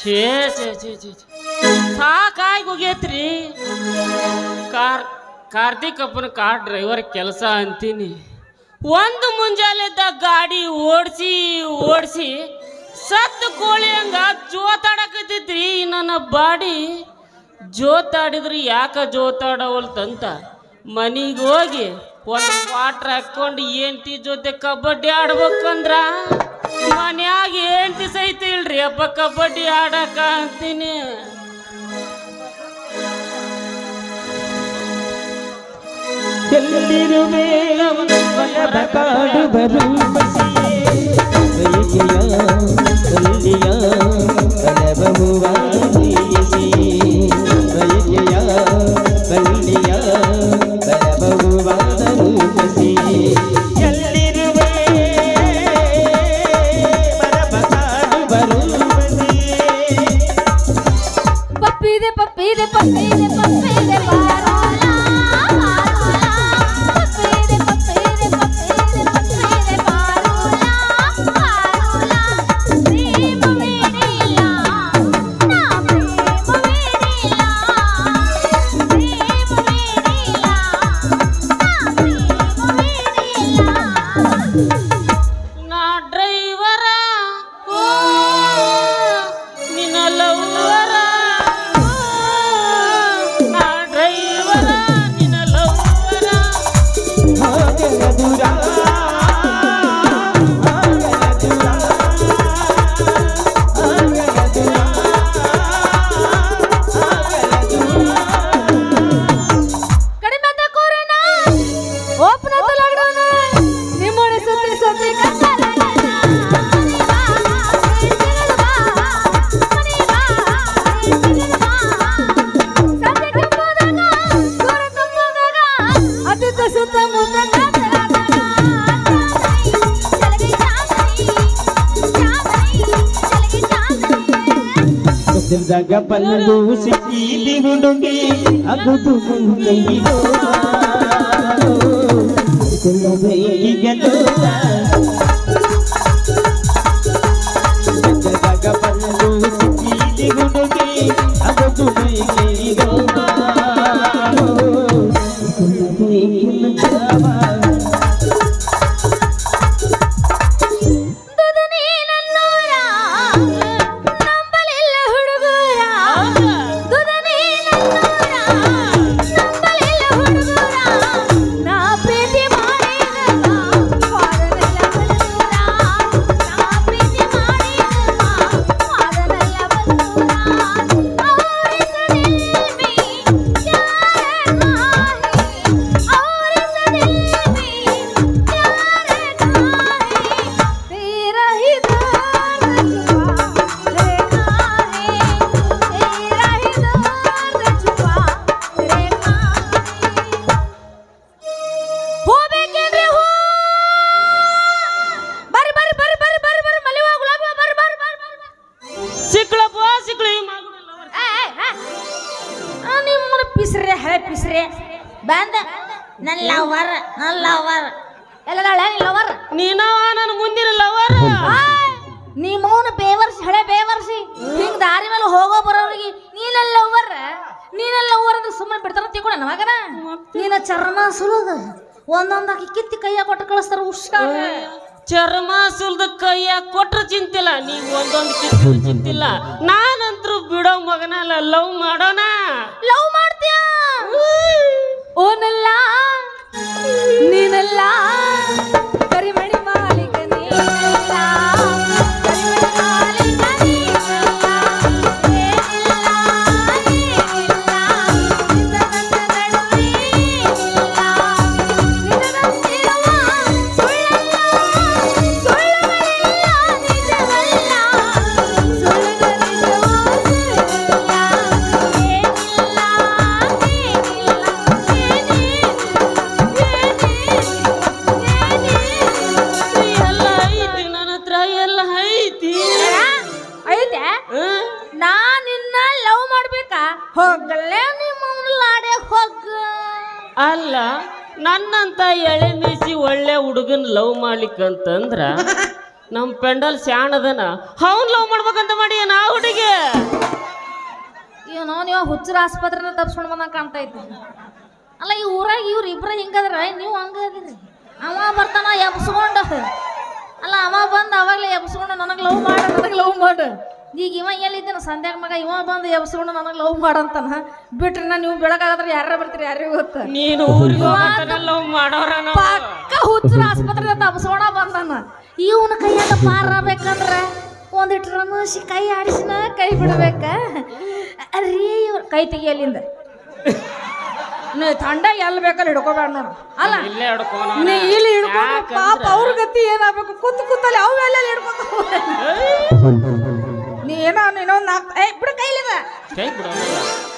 ಛೇ ಛೇ ಛೇ ಕಾರ್, ಕಾರ್ತಿಕ್ ಅಪ್ಪನ ಕಾರ್ ಡ್ರೈವರ್ ಕೆಲಸ ಅಂತೀನಿ. ಒಂದು ಮುಂಜಾನೆದ್ದ ಗಾಡಿ ಓಡಿಸಿ ಓಡಿಸಿ, ಸತ್ತು ಕೋಳಿ ಹಂಗ ಜೋತಾಡಕತ್ತೈತ್ರಿ ನನ್ನ ಬಾಡಿ. ಜೋತಾಡಿದ್ರಿ ಯಾಕ ಜೋತಾಡವಲ್ತಂತ? ಮನೆಗೋಗಿ ಹೋಗಿ ಒಂದು ವಾಟರ್ ಹಾಕೊಂಡು ಏಂಟಿ ಜೊತೆ ಕಬಡ್ಡಿ ಆಡ್ಬೇಕಂದ್ರ? ಮನ್ಯಾಗ ಏಂಟಿ ಸಹಿತ ಇಲ್ರಿ ಅಪ್ಪ ಕಬಡ್ಡಿ ಆಡಕ ಅಂತೀನಿ. ಎಲ್ಲಿರುವೆ ಕಾಡುವರು ಕಲ್ಲಿಯ ಕಲ್ಲಿಯ ಜಾಗ ಬಂದು ಸಿಕ್ಕಿಲಿ ಹುಡುಗಿ ಅಗುದು ಕೈಯಿರೋ ಬೇವರ್ಸಿ ಹಳೆ ಬೇವರ್ಸಿ ಹಿಂಗ್ ದಾರಿ ಮೇಲೆ ಹೋಗೋ ಬರೋರಿಗೆ ನೀನೆಲ್ಲ ಲವರ್ ನೀನೆಲ್ಲ ಲವರ್ ಅಂತ ಸುಮ್ಮನೆ ಬಿಡ್ತಾರ ತಿಳ್ಕೊಳ ಮಗನ? ನೀನ ಚರ್ಮ ಸುಲದ. ಒಂದೊಂದಾಗಿ ಕಿತ್ತಿ ಕೈಯ ಕೊಟ್ಟು ಕಳಿಸ್ತಾರ ಹುಷಾರ ಚರ್ಮ ಸುಲ್ದ ಕೈಯ ಕೊಟ್ರು ಚಿಂತಿಲ್ಲ ನೀವು ಒಂದೊಂದು ಕಿತ್ತು ಚಿಂತಿಲ್ಲ. ನಾನಂತ್ರು ಬಿಡೋ ಮಗನಲ್ಲ ಲವ್ ಮಾಡೋಣ? ಲವ್ ಮಾಡ್ತೀಯ? ಓನಲ್ಲ ನೀನಲ್ಲ. ಪೆಂಡಲ್ ಸ್ಯಾಣದನ ಅವ್ನ್ ಲವ್ ಮಾಡ್ಬೇಕಂತ ಮಾಡಿ ನಾ ಹುಡುಗಿ? ಏನೋ ನೀವು ಹುಚ್ಚರ ಆಸ್ಪತ್ರೆನ ತಪ್ಸ್ಕೊಂಡು ಬಂದಂಗೆ ಕಾಣ್ತಾ ಐತಿ ಅಲ್ಲ, ಈ ಊರಾಗ ಇವ್ರು ಇಬ್ರ ಹಿಂಗದ್ರ? ನೀವು ಹಂಗ ಅದಿರಿ. ಅವ ಬರ್ತಾನ ಎಬ್ಸ್ಕೊಂಡು. ಅಲ್ಲ, ಅವ ಬಂದು ಅವಾಗಲೇ ಎಬ್ಸ್ಕೊಂಡು, ನನಗೆ ಲವ್ ಮಾಡ, ನನಗೆ ಲವ್ ಮಾಡು. ಈಗ ಇವ ಎಲ್ಲಿದ್ದಾನ? ಸಂಧ್ಯಾಗ ಮಗ ಇವ ಬಂದು ಎಬ್ಸ್ಕೊಂಡು ನನಗೆ ಲವ್ ಮಾಡಂತಾನ? ಬಿಟ್ರಿ ನಾ ನೀವು ಬೆಳಗಾದ್ರೆ ಯಾರ ಬರ್ತೀರಿ? ಯಾರಿಗೂ ಗೊತ್ತ? ನೀನು ಲವ್ ಮಾಡೋರ ಪಕ್ಕ ಹುಚ್ಚರ ಆಸ್ಪತ್ರೆ ತಪ್ಸೋಣ ಬಂದಾನ. ಇವನ ಕೈಯಾಗ ಪಾರಬೇಕಂದ್ರ ಒಂದಿಟ್ಟು ರಮೇಶ್ ಕೈ ಆಡಿಸಿನ ಕೈ ಬಿಡ್ಬೇಕ. ರೀ ಇವ್ರ ಕೈ ನೀ ತಂಡ ಎಲ್ಲಿ ಬೇಕಲ್ಲಿ ಹಿಡ್ಕೋಬೇಡ ನೋಡು. ಅಲ್ಲ ಇಲ್ಲೇ ನೀ ಇಲ್ಲಿ ಹಿಡ್ಕೊಂಡು ಪಾಪ ಅವ್ರ ಗತಿ ಏನಾಗಬೇಕು? ಕೂತ್ ಕೂತಲ್ಲಿ ಅವು ಎಲ್ಲ ಹಿಡ್ಕೊತ ನೀ ಏನೋ ನೀನೋ ನಾಲ್ಕು ಏ ಬಿಡು ಕೈಲಿ ಕೈ ಬಿಡ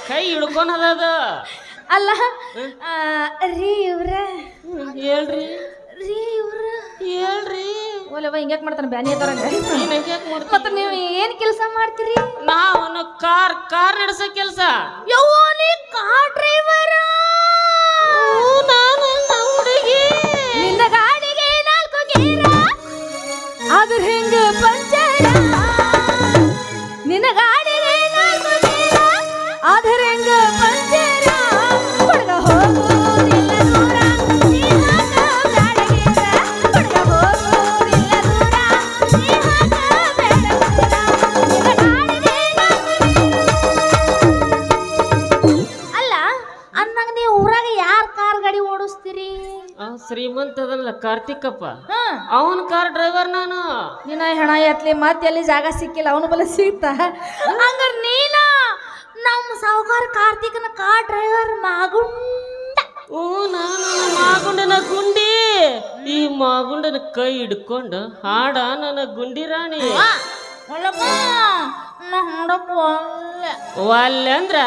ಕೈ ಹಿಡ್ಕೊನದ ಅಲ್ಲ ಆ, ರೀ ಇವ್ರ. ಹೇಳ್ರಿ. ರೀ ಇವ್ರ. ಹೇಳ್ರಿ. ಓಲೆವ ಹಿಂಗ್ಯಾಕ್ ಮಾಡ್ತಾನೆ ಬ್ಯಾನಿ ತರ ನೀನ್ ಹಂಗ್ಯಾಕ್ ಮಾಡ್ತಿ? ಮತ್ತೆ ನೀವು ಏನ್ ಕೆಲಸ ಮಾಡ್ತೀರಿ? ನಾವು ಕಾರ್ ಕಾರ್ ನಡೆಸೋ ಕೆಲಸ. ಯವ್ವ ನೀ ಕಾರ್ ಡ್ರೈವರ? ನಾನು ಹುಡುಗಿ. ನಿನ್ನ ಗಾಡಿಗೆ ನಾಲ್ಕು ಗೇರ. ಅದ್ರ ಹೆಂಗ ಪಂಚರ ಕಾರ್ತಿಕಪ್ಪ ಅವನ ಕಾರ್ ಡ್ರೈವರ್ ನಾನು. ನಿನ್ನ ಹೆಣ ಎತ್ಲಿ ಮತ್ತೆ ಎಲ್ಲಿ ಜಾಗ ಸಿಕ್ಕಿಲ್ಲ ಅವನ ಬಲ ಸಿಗ್ತಾ. ಹಂಗಾರ ನೀನ ನಮ್ಮ ಸಾವುಕಾರ ಕಾರ್ತಿಕನ ಕಾರ್ ಡ್ರೈವರ್ ಮಾಗುಂಡ. ಓ ನಾನು ಮಾಗುಂಡನ ಗುಂಡಿ. ಈ ಮಾಗುಂಡನ ಕೈ ಹಿಡ್ಕೊಂಡು ಹಾಡ ನನ್ನ ಗುಂಡಿ ರಾಣಿ. ಒಲ್ಲೆ ಅಂದ್ರ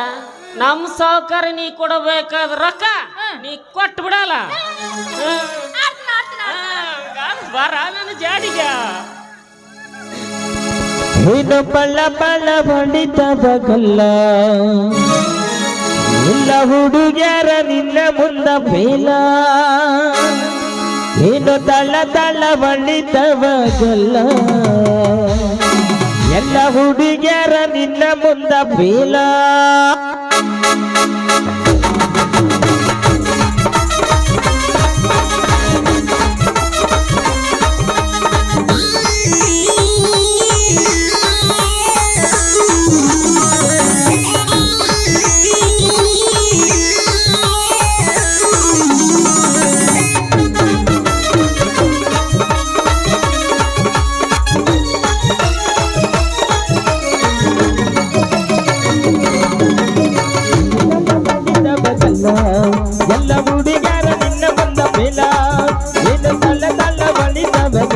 ನಮ್ಮ ಸಾವುಕಾರ ನೀ ಕೊಡಬೇಕಾದ ರೊಕ್ಕ ನೀ ಕೊಟ್ಟು ಬಿಡಲ್ಲ ಬರ, ನನ್ನ ಜಾಡಿಗ. ಏನು ಪಳ್ಳ ಬಂಡಿತ ಬಗಲ್ಲ. ಎಲ್ಲ ಹುಡುಗ್ಯಾರ ನಿನ್ನ ಮುಂದ ಬೇಲ. ಏನು ತಳ್ಳ ತಳ್ಳ ಬಂಡಿತ ಬಗಲ್ಲ. ಎಲ್ಲ ಹುಡುಗ್ಯಾರ ನಿನ್ನ ಮುಂದ ಬೇಲ.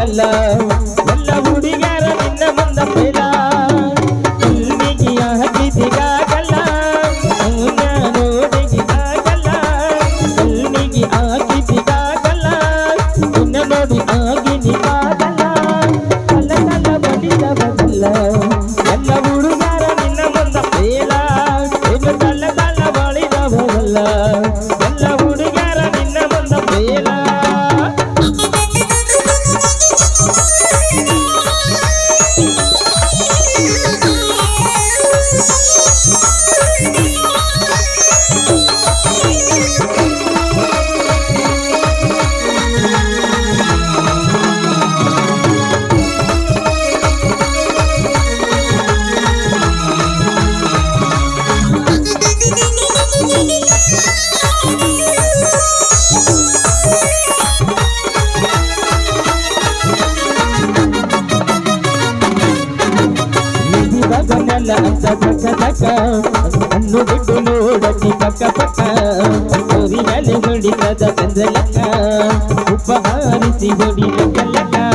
love. கொடிய கல்லக்கா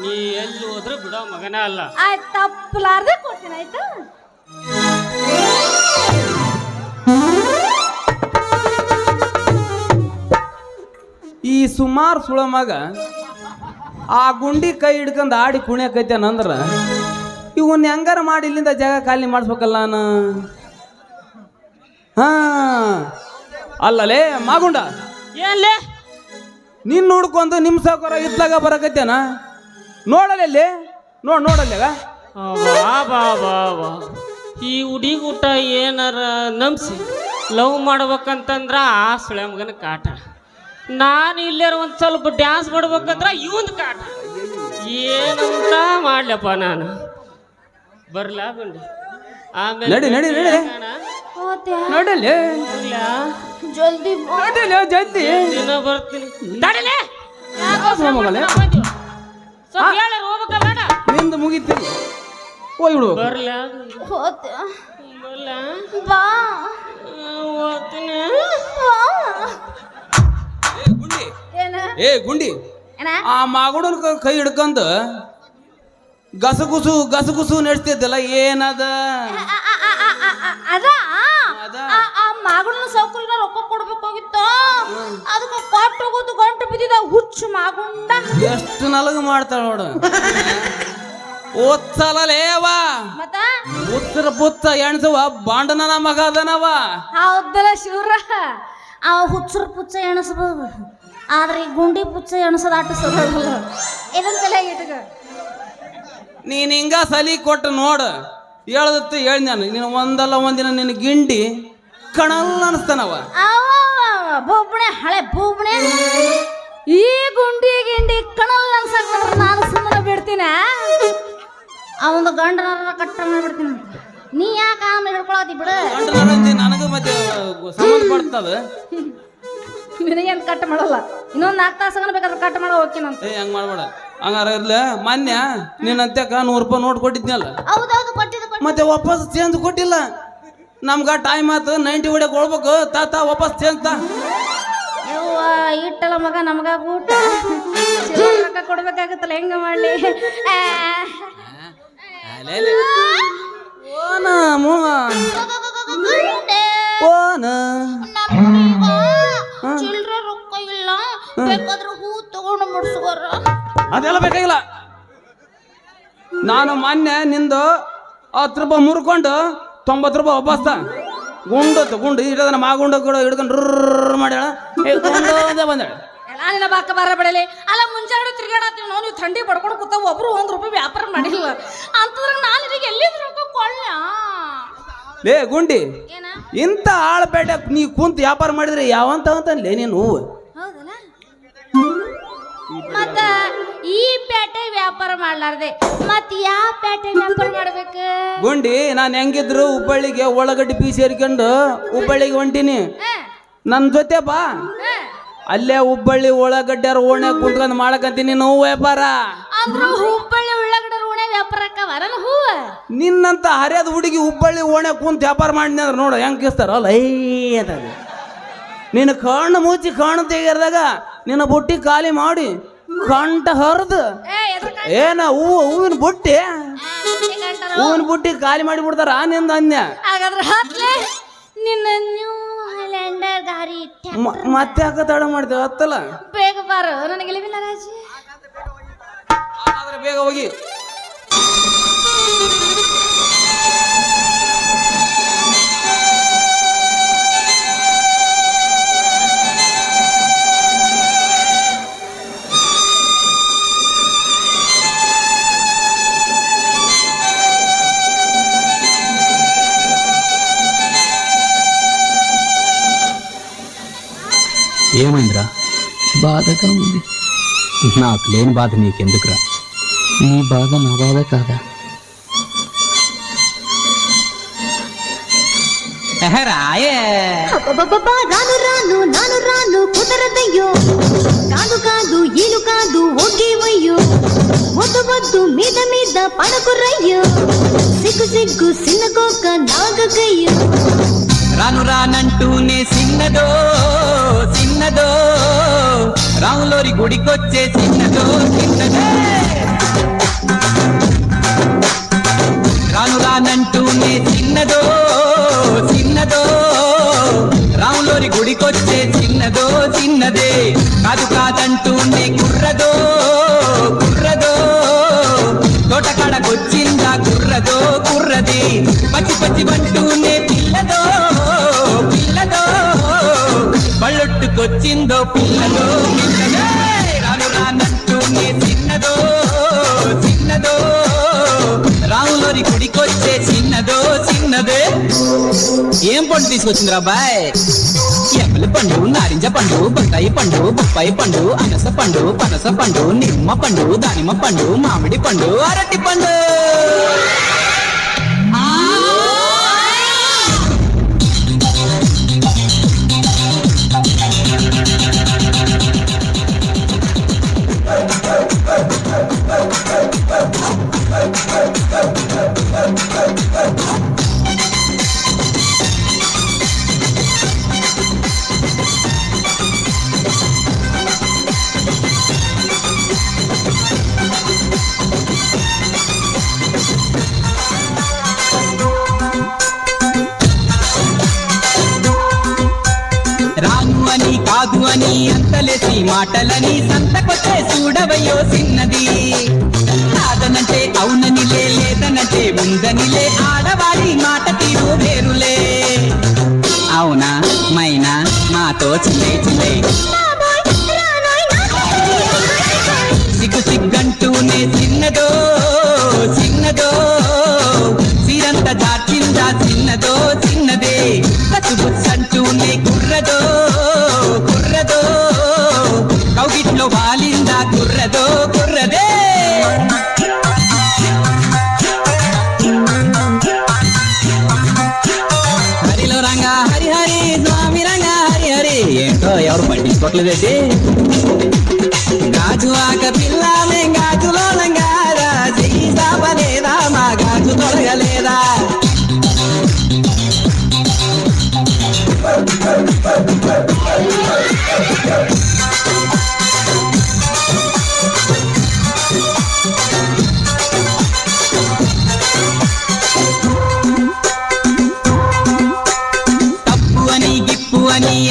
ನೀ ಎಲ್ಲಿ ಹೋದ್ರೆ ಬಿಡೋ ಮಗನೇ ಅಲ್ಲ. ಆಯ್ತು ತಪ್ಪಲಾರ್ದೆ ಕೊಡ್ತೀನಿ ಆಯ್ತಾ? ಈ ಸುಮಾರು ಸುಳ ಮಗ ಆ ಗುಂಡಿ ಕೈ ಹಿಡ್ಕೊಂಡು ಆಡಿ ಕುಣಿಯಕೈತೇನಂದ್ರ ಇವನ್ ಹೆಂಗಾರ ಮಾಡಿ ಇಲ್ಲಿಂದ ಜಾಗ ಖಾಲಿ ಮಾಡಿಸ್ಬೇಕಲ್ಲ ನಾನು? ಹಾ. ಅಲ್ಲಲೇ ಮಾಗುಂಡ. ಏನ್ಲೇ? ನಿನ್ನ ಹುಡ್ಕೊಂಡು ನಿಮ್ ಸಾವುಕಾರ ಇದ್ದಾಗ ಬರಕತ್ತೇನ ನೋಡಲ್ಲಿ ನೋಡ್ ನೋಡಲ್ಲ ಬಾ ಬಾ ಬಾ ಬಾ. ಈ ಉಡಿ ಊಟ ಏನಾರ ನಂಬಿಸಿ ಲವ್ ಮಾಡ್ಬೇಕಂತಂದ್ರ ಆ ಸುಳೆ ಮಗನ ಕಾಟ. ನಾನು ಇಲ್ಲಾರ ಒಂದು ಸ್ವಲ್ಪ ಡ್ಯಾನ್ಸ್ ಮಾಡ್ಬೇಕಂದ್ರ ಇವಂದು ಕಾಟ. ಏನಂತ ಮಾಡ್ಲಪ್ಪ ನಾನು. ಬರ್ಲಾ ಬಂಡಿ ಆಮೇಲೆ ನಡಿ, ನಡಿ, ನಡಿ. ಕಾಣ? ಹೋತ್ಯಾ ನೋಡಲ್ಲಿ ಬರ್ಲಾ? ಜಲ್ದಿ ಬಾ. ನೋಡಲ್ಲಿ ಜಲ್ದಿ. ದಿನ ಬರ್ತೀನಿ. ತಡಿಲೇ ಯಾಕೋ ಮಗಲೇ ಸ್ವಲ್ಪ ಹೇಳಾರ ಹೋಗ್ಬೇಕಲ್ಲ ಬೇಡ. ನಿಂದು ಮುಗಿತೀನಿ ಹೋಗ್ಬಿಡು ಬರ್ಲಾ? ಹೋತ್ಯಾ ಬರ್ಲಾ? ಬಾ. ಹೋಗ್ತೀನಿ. ಬಾ. ಗುಂಡಿ. ಏನ? ಏ ಗುಂಡಿ. ಏನ? ಆ ಮಾಗುಡನ ಕೈ ಹಿಡ್ಕೊಂಡು ಗಸಗುಸು ಗಸಗುಸು ನಡೆಸ್ತಿದ್ದಲ್ಲ ಏನದ? ಅದ? ಅದ. ಆ, ಆ ಮಗನ ಸೌಕರ್ಯನ ರೊಕ್ಕ ಕೊಡ್ಬೇಕಾಗಿತ್ತ ಅದಕ್ಕೆ ಕೊಟ್ಟು ಹೋಗೋದು ಗಂಟು ಬಿದ್ದಿದ ಹುಚ್ಚು ಮಾಗುಂಡ. ಎಷ್ಟು ನಲಗ ಮಾಡ್ತಾಳ ನೋಡ. ಓದ್ಸಲೇವ ಮತ್ತ? ಉತ್ತರ ಪುತ್ತ ಎಣಸುವ ಬಾಂಡನ ಮಗ ಅದನವ. ಹೌದಲ್ಲ ಶಿವ್ರ. ಆ ಹುಚ್ಚರ ಪುಚ್ಚ ಎಣಸಬಹುದು ಆದ್ರೆ ಈ ಗುಂಡಿ ಪುಚ್ಚ ಎಣಸದ ಆಟ ತಲೆಯಾಗ ಇಟ್ಕ ನೀನ್ ಹಿಂಗ ಸಲಿ ಕೊಟ್ಟು ನೋಡ. ಹೇಳ್ದಿತ್ತು ಹೇಳ್ ನಾನು. ನೀನು ಒಂದಲ್ಲ ಒಂದಿನ ನಿನ್ನ ಗಿಂಡಿ ಕಣಲ್ಲ ಅನಿಸ್ತಾನವ. ಬೊಬ್ಬಣೆ ಹಳೆ ಬೊಬ್ಬಣೆ. ಈ ಗುಂಡಿ ಗಿಂಡಿ ಕಣಲ್ ಅನ್ಸಕ್ ನಾನು ಸುಮ್ಮನೆ ಬಿಡ್ತೀನ ಅವನ ಗಂಡನ ಕಟ್ಟ ಬಿಡ್ತೀನಿ. ನೀ ಯಾಕೆ ಆಮೇಲೆ ಹಿಡ್ಕೊಳತಿ ಬಿಡು. ನನಗೆ ನನಗ ಮತ್ತೆ ಸಂಬಂಧ ಪಡ್ತದ? ನಿನಗೇನು ಕಟ್ ಮಾಡಲ್ಲ? ಇನ್ನೊಂದು ನಾಲ್ಕು ತಾಸು ಬೇಕಾದ್ರೆ ಕಟ್ ಮಾಡೋ ಹೋಗ್ತೀನಿ ಅಂತ. ಹಂಗ ಮಾಡ್ಬೇಡ. ಹಂಗಾರ ಇರ್ಲ ಮೊನ್ನೆ ಅಂತ್ಯಕ್ಕ ನೂರು ರೂಪಾಯಿ ನೋಟ್ ಕೊಟ್ಟಿದ್ನಲ್ಲ. ಹೌದೌದು ಕೊಟ್ಟಿದ್ದು ಕೊಟ್ಟು ಮತ್ತೆ ವಾಪಸ್ ಚೇಂಜ್ ಕೊಟ್ಟಿಲ್ಲ. ನಮ್ಗ ಟೈಮ್ ಆತು ನೈಂಟಿ ಹೊಡೆ ಕೊಡ್ಬೇಕು ತಾತ ವಾಪಸ್ ಚೇಂಜ್ ತಾ. ಯವ್ವ ಇಟ್ಟಲ್ಲ ಮಗ ನಮಗ ಊಟ ರೊಕ್ಕ ಕೊಡ್ಬೇಕಾಗತ್ತಲ್ಲ ಹೆಂಗ ಮಾಡ್ಲಿ? ಆ. ಮೊನ್ನೆ ನಿಂದು ಹತ್ತು ರೂಪಾಯಿ ಮುರ್ಕೊಂಡು ತೊಂಬತ್ತು ರೂಪಾಯಿ ಒಬ್ಬಸ್ತ ಗುಂಡು ಗುಂಡು ಇಡದ ಮಾ ಗುಂಡು ಕೂಡ ಹಿಡ್ಕೊಂಡು ರುರ್ ಮಾಡ್ಯಾಳ. ಏ ಗುಂಡು ಬಂದಾಳ. ಎಲ್ಲ ನಿನ್ನ ಬಾಕ ಬಾರ ಬಿಡಲಿ. ಅಲ್ಲ ಮುಂಜಾನೆ ತಿರ್ಗಾಡತ್ತೀವಿ ನಾವು ನೀವು ಥಂಡಿ ಪಡ್ಕೊಂಡು ಕೂತಾವ. ಒಬ್ರು ಒಂದು ರೂಪಾಯಿ ವ್ಯಾಪಾರ ಮಾಡಿಲ್ಲ. ಅಂತಂದ್ರೆ ನಾನು ಇದೀಗ ಎಲ್ಲಿಂದ ರೊಕ್ಕ ಕೊಳ್ಳ ಲೇ ಗುಂಡಿ ಇಂಥ ಆಳ್ಪೇಟೆ ನೀ ಕುಂತ ವ್ಯಾಪಾರ ಮಾಡಿದ್ರೆ ಯಾವಂತ ಅಂತಲೇ ನೀನು ಹೌದಲ್ಲ ಮತ್ತ? ಈ ಪೇಟೆ ವ್ಯಾಪಾರ ಮಾಡ್ಲಾರ್ದೆ. ಮತ್ ಯಾವ ಪೇಟೆ ವ್ಯಾಪಾರ ಮಾಡ್ಬೇಕು? ಗುಂಡಿ ನಾನು ಹೆಂಗಿದ್ರು ಹುಬ್ಬಳ್ಳಿಗೆ ಒಳಗಡ್ಡಿ ಪೀಸ್ ಸೇರ್ಕೊಂಡು ಹುಬ್ಬಳ್ಳಿಗೆ ಹೊಂಟೀನಿ. ನನ್ನ ಜೊತೆ ಬಾ. ಅಲ್ಲೇ ಹುಬ್ಬಳ್ಳಿ ಒಳಗಡ್ಡ್ಯಾರ ಓಣೆ ಕುಂತ್ಕೊಂಡು ಮಾಡಕಂತೀನಿ ನೋವು ವ್ಯಾಪಾರ. ಅಂದ್ರ ಹುಬ್ಬಳ್ಳಿ ಉಳ್ಳಾಗಡ್ಡೆ ಓಣೆ ಹೂವ. ನಿನ್ನಂತ ಹರಿಯದ ಹುಡುಗಿ ಹುಬ್ಬಳ್ಳಿ ಓಣೆ ಕುಂತ ವ್ಯಾಪಾರ ಮಾಡಿದ್ನಿ ಅಂದ್ರೆ ನೋಡು ಹೆಂಗೆ ಕಿಸ್ತಾರ ಲೈ ನಿನ್ನ ಕಣ್ಣು ಮುಚ್ಚಿ ಕಣ್ಣು ತೆಗೆದಾಗ ನಿನ್ನ ಬುಟ್ಟಿ ಖಾಲಿ ಮಾಡಿ ಕಂಠ ಹರಿದು. ಏನ ಹೂವು ಹೂವಿನ ಬುಟ್ಟಿ. ಹೂವಿನ ಬುಟ್ಟಿ ಖಾಲಿ ಮಾಡಿ ಬಿಡ್ತಾರ ನಿಂದ ಅನ್ಯ. ಮತ್ತೆ ಯಾಕ ತಡ ಮಾಡ್ತೇವೆ ಹತ್ತಲ್ಲ? ಬೇಗ ಬಾರು ನನಗೆ ಬೇಗ ಹೋಗಿ. ఏమైందిరా? బాధగా ఉంది. నాకు లేని బాధ నీకెందుకురా? నీ బాధ నా బాధ కాదా? అబ్బబ్బబ్బా, రాను రాను నాను రాను కుదరదయ్యో. కాదు కాదు ఈను కాదు ఒగ్గేవయ్యో వద్దు వద్దు మీద మీద పడకురయ్యో సిగ్గు సిగ్గు సిన్నకోక నాగకయ్యో. రాను రానంటూనే చిన్నదో చిన్నదో రాములోరి గుడికొచ్చే చిన్నదో చిన్నదే. రాను రానంటూనే చిన్నదో చిన్నదో. రాములోరి గుడికొచ్చే చిన్నదో చిన్నదే. కాదు కాదంటూనే కుర్రదో కుర్రదో. తోటకాడకొచ్చిందా కుర్రదో కుర్రది. పచ్చి పచ్చి పంటూనే వచ్చిందో పిల్లదో పిల్లదే రాను రానంటూనే చిన్నదో చిన్నదో. రాములోని గుడికొచ్చే చిన్నదో చిన్నదే. ఏం పండు తీసుకొచ్చిందిరా బాయ్ ఎప్పల పండు నారింజ పండు బత్తాయి పండు బొప్పాయి పండు అనస పండు పనస పండు నిమ్మ పండు దానిమ్మ పండు మామిడి పండు అరటి పండు. కాదు అని అంతలేసి మాటలని సంతకొచ్చే చూడవయ్యో చిన్నది. కాదనంటే అవుననిలే లేదనంటే ఉందనిలే ఆడవాడి మాట తీరు వేరులే అవునా మైనా మాతో చిల్లే చిల్లే. సిగ్గు సిగ్గంటూనే చిన్నదో చిన్నదో. సిరంత దాచిందా చిన్నదో చిన్నదే. చెప్పట్లేదేటి గాజు ఆక పిల్ల నేను గాజులోనం కాదా సిగి సాపలేదా మా గాజు తొలగలేదా?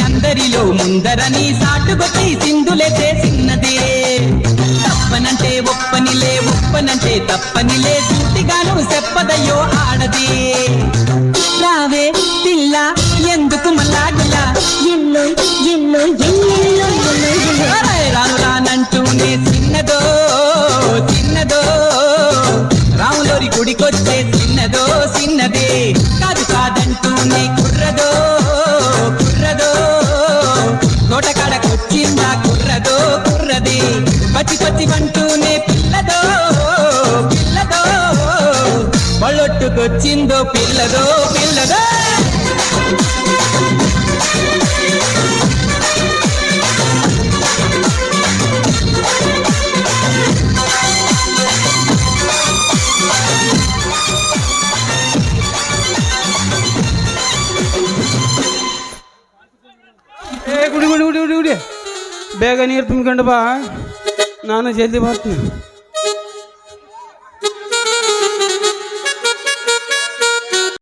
అందరిలో ముందరని తప్పని లేదు చెప్పదయ్యో ఆడది. బళ్ళొట్టుకొచ్చిందో పిల్లదో పిల్లదో ಏ ಗುಡಿ ಗುಡಿ ಗುಡಿ ಗುಡಿ ಗುಡಿ ಬೇಗ ನೀರು ತುಂಬ್ಕೊಂಡು ಬಾ ನಾನು ಜಲ್ದಿ ಬರ್ತೀನಿ